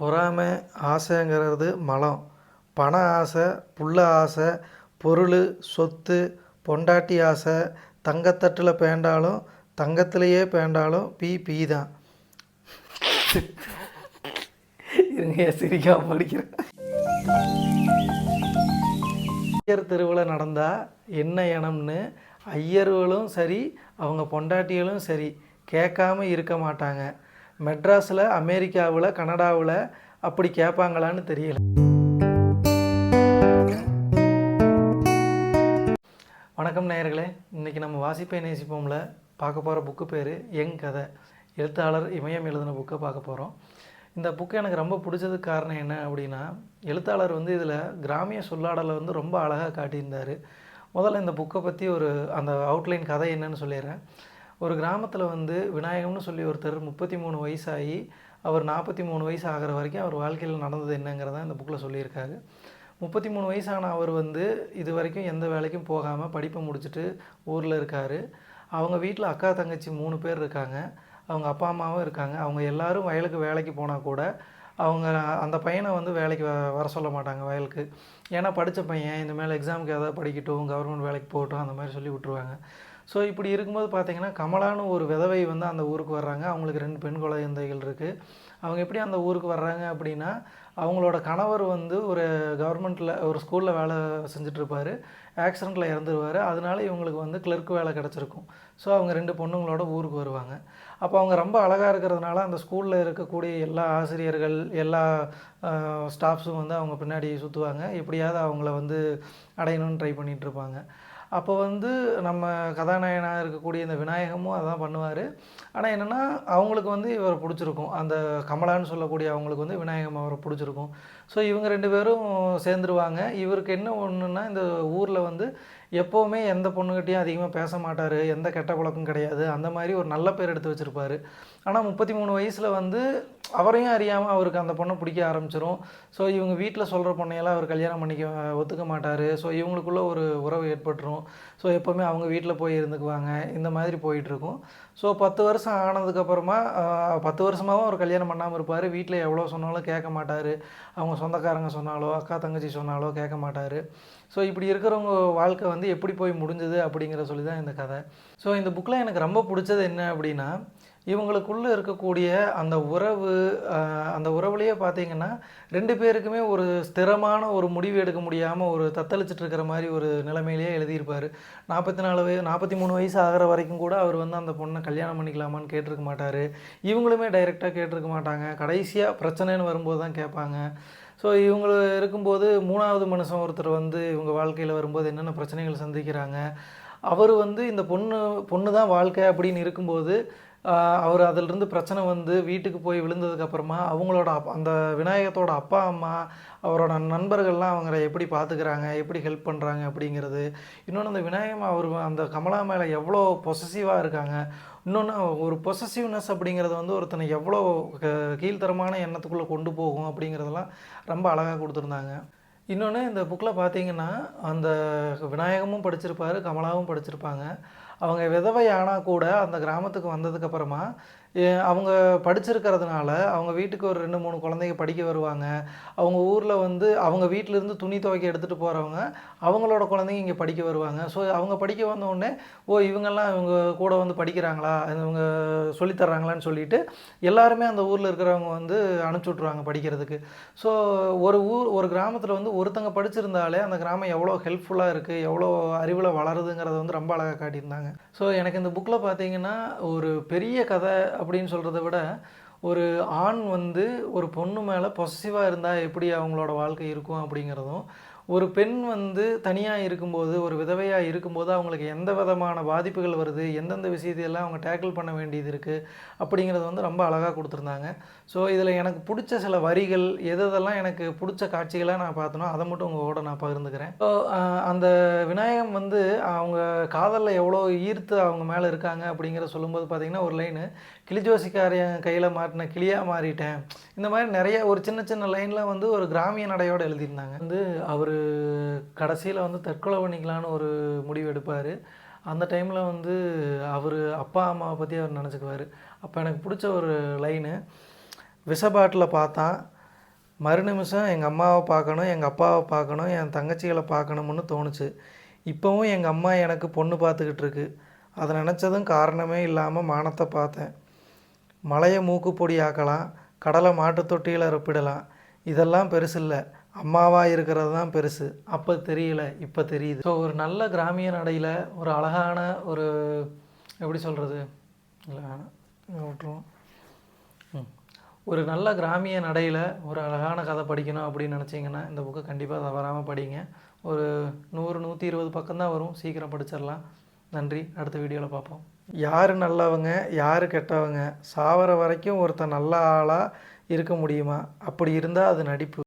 பொறாமை ஆசைங்கிறது மலம். பண ஆசை புள்ள ஆசை பொருள் சொத்து பொண்டாட்டி ஆசை. தங்கத்தட்டில் பேண்டாலும் தங்கத்திலேயே பேண்டாலும் பி பி தான். இருங்க சிரிக்காம படிக்கிறேன்? ஐயர் திருவிழா நடந்தால் என்ன இனம்னு ஐயர்களும் சரி அவங்க பொண்டாட்டிகளும் சரி கேட்காம இருக்க மாட்டாங்க. மெட்ராஸில் அமெரிக்காவில் கனடாவில் அப்படி கேட்பாங்களான்னு தெரியல. வணக்கம் நேயர்களே. இன்றைக்கி நம்ம வாசிப்பை நேசிப்போம்ல. பார்க்க போகிற புக்கு பேர் எங் கதை. எழுத்தாளர் இமயம் எழுதின புக்கை பார்க்க போகிறோம் இந்த புக்கு எனக்கு ரொம்ப பிடிச்சதுக்கு காரணம் என்ன அப்படின்னா எழுத்தாளர் வந்து இதில் கிராமிய சொல்லாடலை வந்து ரொம்ப அழகாக காட்டியிருந்தார். முதல்ல இந்த புக்கை பற்றி ஒரு அந்த அவுட்லைன் கதை என்னன்னு சொல்லிடுறேன். ஒரு கிராமத்தில் வந்து விநாயகம்னு சொல்லி ஒருத்தர் முப்பத்தி மூணு வயசாகி அவர் நாற்பத்தி மூணு வயசு ஆகிற வரைக்கும் அவர் வாழ்க்கையில் நடந்தது என்னங்கிறத இந்த புக்கில் சொல்லியிருக்காரு. முப்பத்தி மூணு வயசான அவர் வந்து இது வரைக்கும் எந்த வேலைக்கும் போகாமல் படிப்பை முடிச்சுட்டு ஊரில் இருக்கார். அவங்க வீட்டில் அக்கா தங்கச்சி மூணு பேர் இருக்காங்க. அவங்க அப்பா அம்மாவும் இருக்காங்க. அவங்க எல்லோரும் வயலுக்கு வேலைக்கு போனால் கூட அவங்க அந்த பையனை வந்து வேலைக்கு வ- வர சொல்ல மாட்டாங்க வயலுக்கு. ஏன்னா படித்த பையன் இந்த மேலே எக்ஸாமுக்கு ஏதாவது படிக்கட்டும் கவர்மெண்ட் வேலைக்கு போகட்டும் அந்த மாதிரி சொல்லி விட்ருவாங்க ஸோ இப்படி இருக்கும்போது பார்த்திங்கன்னா கமலான்னு ஒரு விதவை வந்து அந்த ஊருக்கு வர்றாங்க. அவங்களுக்கு ரெண்டு பெண் குழந்தைகள் இருக்குது அவங்க எப்படி அந்த ஊருக்கு வர்றாங்க அப்படின்னா அவங்களோட கணவர் வந்து ஒரு கவர்மெண்ட்டில் ஒரு ஸ்கூலில் வேலை செஞ்சிட்ருப்பார் ஆக்சிடெண்ட்டில் இறந்துருவார். அதனால இவங்களுக்கு வந்து கிளர்க் வேலை கிடச்சிருக்கும். ஸோ அவங்க ரெண்டு பொண்ணுங்களோட ஊருக்கு வருவாங்க. அப்போ அவங்க ரொம்ப அழகாக இருக்கிறதுனால அந்த ஸ்கூலில் இருக்கக்கூடிய எல்லா ஆசிரியர்கள் எல்லா ஸ்டாஃப்ஸும் வந்து அவங்க பின்னாடி சுற்றுவாங்க எப்படியாவது அவங்கள வந்து அடையணும்னு ட்ரை பண்ணிகிட்ருப்பாங்க அப்போ வந்து நம்ம கதாநாயகனாக இருக்கக்கூடிய இந்த விநாயகமும் அதான் பண்ணுவார். ஆனால் என்னென்னா அவங்களுக்கு வந்து இவரை பிடிச்சிருக்கும். அந்த கமலான்னு சொல்லக்கூடிய அவங்களுக்கு வந்து விநாயகம் அவரை பிடிச்சிருக்கும். ஸோ இவங்க ரெண்டு பேரும் சேர்ந்துருவாங்க. இவருக்கு என்ன ஒன்றுன்னா இந்த ஊரில் வந்து எப்போவுமே எந்த பொண்ணுக்கிட்டையும் அதிகமாக பேச மாட்டார் எந்த கெட்ட பழக்கம் கிடையாது. அந்த மாதிரி ஒரு நல்ல பேர் எடுத்து வச்சுருப்பார். ஆனால் முப்பத்தி மூணு வயசில் வந்து அவரையும் அறியாமல் அவருக்கு அந்த பொண்ணை பிடிக்க ஆரம்பிச்சிரும். ஸோ இவங்க வீட்டில் சொல்கிற பொண்ணையெல்லாம் அவர் கல்யாணம் பண்ணிக்க ஒத்துக்க மாட்டார். ஸோ இவங்களுக்குள்ள ஒரு உறவு ஏற்பட்டுரும். ஸோ எப்போவுமே அவங்க வீட்டில் போய் இருந்துக்குவாங்க. இந்த மாதிரி போயிட்டுருக்கும். ஸோ பத்து வருஷம் ஆனதுக்கப்புறமா பத்து வருஷமாகவும் அவர் கல்யாணம் பண்ணாமல் இருப்பார். வீட்டில் எவ்வளோ சொன்னாலும் கேட்க மாட்டார். அவங்க சொந்தக்காரங்க சொன்னாலோ அக்கா தங்கச்சி சொன்னாலோ கேட்க மாட்டார். ஸோ இப்படி இருக்கிறவங்க வாழ்க்கை வந்து வந்து எப்படி போய் முடிஞ்சது அப்படிங்கிற சொல்லி தான் இந்த கதை. ஸோ இந்த புக்கில் எனக்கு ரொம்ப பிடிச்சது என்ன அப்படின்னா இவங்களுக்குள்ளே இருக்கக்கூடிய அந்த உறவு அந்த உறவுலேயே பார்த்தீங்கன்னா ரெண்டு பேருக்குமே ஒரு ஸ்திரமான ஒரு முடிவு எடுக்க முடியாமல் ஒரு தத்தளிச்சிட்டு இருக்கிற மாதிரி ஒரு நிலைமையிலேயே எழுதியிருப்பார். நாற்பத்தி நாலு வய நாற்பத்தி மூணு வயசு ஆகிற வரைக்கும் கூட அவர் வந்து அந்த பொண்ணை கல்யாணம் பண்ணிக்கலாமான்னு கேட்டிருக்க மாட்டார். இவங்களுமே டைரெக்டாக கேட்டிருக்க மாட்டாங்க. கடைசியாக பிரச்சனைன்னு வரும்போது தான் கேட்பாங்க. ஸோ இவங்க இருக்கும்போது மூணாவது மனுஷன் ஒருத்தர் வந்து இவங்க வாழ்க்கையில் வரும்போது என்னென்ன பிரச்சனைகள் சந்திக்கிறாங்க அவர் வந்து இந்த பொண்ணு பொண்ணு தான் வாழ்க்கை அப்படின்னு இருக்கும்போது அவர் அதிலிருந்து பிரச்சனை வந்து வீட்டுக்கு போய் விழுந்ததுக்கப்புறமா அவங்களோட அப் அந்த விநாயகத்தோட அப்பா அம்மா அவரோட நண்பர்கள்லாம் அவங்கள எப்படி பார்த்துக்கிறாங்க எப்படி ஹெல்ப் பண்ணுறாங்க அப்படிங்கிறது. இன்னொன்று அந்த விநாயகம் அவர் அந்த கமலா மேலே எவ்வளோ பொசசிவாக இருக்காங்க. இன்னொன்று ஒரு பொசசிவ்னஸ் அப்படிங்கிறது வந்து ஒருத்தனை எவ்வளோ க- கீழ்த்தரமான எண்ணத்துக்குள்ளே கொண்டு போகும் அப்படிங்கிறதெல்லாம் ரொம்ப அழகாக கொடுத்துருந்தாங்க. இன்னொன்று இந்த புக்கில் பார்த்தீங்கன்னா அந்த விநாயகமும் படிச்சிருப்பார் கமலாவும் படிச்சிருப்பாங்க. அவங்க விதவை ஆனால் கூட அந்த கிராமத்துக்கு வந்ததுக்கப்புறமா அவங்க படிச்சிருக்கிறதுனால அவங்க வீட்டுக்கு ஒரு ரெண்டு மூணு குழந்தைங்க படிக்க வருவாங்க. அவங்க ஊரில் வந்து அவங்க வீட்டிலேருந்து துணி துவைக்க எடுத்துகிட்டு போகிறவங்க அவங்களோட குழந்தைங்க இங்கே படிக்க வருவாங்க. ஸோ அவங்க படிக்க வந்தோடனே ஓ இவங்கெல்லாம் இவங்க கூட வந்து படிக்கிறாங்களா? இவங்க சொல்லித் தர்றாங்களான்னு சொல்லிட்டு எல்லாருமே அந்த ஊரில் இருக்கிறவங்க வந்து அனுப்பிச்சி விட்ருவாங்க படிக்கிறதுக்கு. ஸோ ஒரு ஊர் ஒரு கிராமத்தில் வந்து ஒருத்தங்க படிச்சிருந்தாலே அந்த கிராமம் எவ்வளோ ஹெல்ப்ஃபுல்லாக இருக்குது எவ்வளோ அறிவில் வளருதுங்கிறத வந்து ரொம்ப அழகாக காட்டியிருந்தாங்க. ஸோ எனக்கு இந்த புக்கில் பார்த்தீங்கன்னா ஒரு பெரிய கதை அப்படின்னு சொல்கிறத விட ஒரு ஆண் வந்து ஒரு பொண்ணு மேலே பொசசிவாக இருந்தால் எப்படி அவங்களோட வாழ்க்கை இருக்கும் அப்படிங்கிறதும் ஒரு பெண் வந்து தனியாக இருக்கும்போது ஒரு விதவையாக இருக்கும்போது அவங்களுக்கு எந்த விதமான பாதிப்புகள் வருது எந்தெந்த விஷயத்தையெல்லாம் அவங்க டேக்கிள் பண்ண வேண்டியது இருக்குது அப்படிங்கிறது வந்து ரொம்ப அழகாக கொடுத்துருந்தாங்க. ஸோ இதில் எனக்கு பிடிச்ச சில வரிகள் எதெல்லாம் எனக்கு பிடிச்ச காட்சிகளாக நான் பார்த்தனோ அதை மட்டும் உங்களோட நான் பகிர்ந்துக்கிறேன். ஸோ அந்த விநாயகம் வந்து அவங்க காதலில் எவ்வளோ ஈர்த்து அவங்க மேலே இருக்காங்க அப்படிங்கிற சொல்லும்போது பார்த்திங்கன்னா ஒரு லைனு கிளிஜோசிக்காரையன் கையில் மாட்டின கிளியாக மாறிட்டேன். இந்த மாதிரி நிறைய ஒரு சின்ன சின்ன லைனில் வந்து ஒரு கிராமிய நடையோடு எழுதியிருந்தாங்க. வந்து அவர் கடைசியில் வந்து தற்கொலை பண்ணிக்கலான்னு ஒரு முடிவு எடுப்பார். அந்த டைமில் வந்து அவர் அப்பா அம்மாவை பற்றி அவர் நினச்சிக்குவார். அப்போ எனக்கு பிடிச்ச ஒரு லைனு விஷ பாட்டில் பார்த்தான் மறு நிமிஷம் எங்கள் அம்மாவை பார்க்கணும் எங்கள் அப்பாவை பார்க்கணும் என் தங்கச்சிகளை பார்க்கணும்னு தோணுச்சு. இப்போவும் எங்கள் அம்மா எனக்கு பொண்ணு பார்த்துக்கிட்டு இருக்கு. அதை நினச்சதும் காரணமே இல்லாமல் மானத்தை பார்த்தேன். மலையை மூக்குப்பொடி ஆக்கலாம் கடலை மாட்டுத் தொட்டியில் ரப்பிடலாம். இதெல்லாம் பெருசு இல்லை அம்மாவாக இருக்கிறது தான் பெருசு. அப்போ தெரியல இப்போ தெரியுது. ஸோ ஒரு நல்ல கிராமிய நடையில் ஒரு அழகான ஒரு எப்படி சொல்கிறது இல்லை வேணாம். விட்டுருவோம். ம். ஒரு நல்ல கிராமிய நடையில் ஒரு அழகான கதை படிக்கணும் அப்படின்னு நினச்சிங்கன்னா இந்த புக்கை கண்டிப்பாக தவறாமல் படிங்க. ஒரு நூறு நூற்றி இருபது பக்கம் தான் வரும். சீக்கிரம் படிச்சிடலாம். நன்றி. அடுத்த வீடியோவில் பார்ப்போம். யார் நல்லவங்க யார் கெட்டவங்க? சாவர வரைக்கும் ஒருத்தன் நல்ல ஆளாக இருக்க முடியுமா? அப்படி இருந்தால் அது நடிப்பு.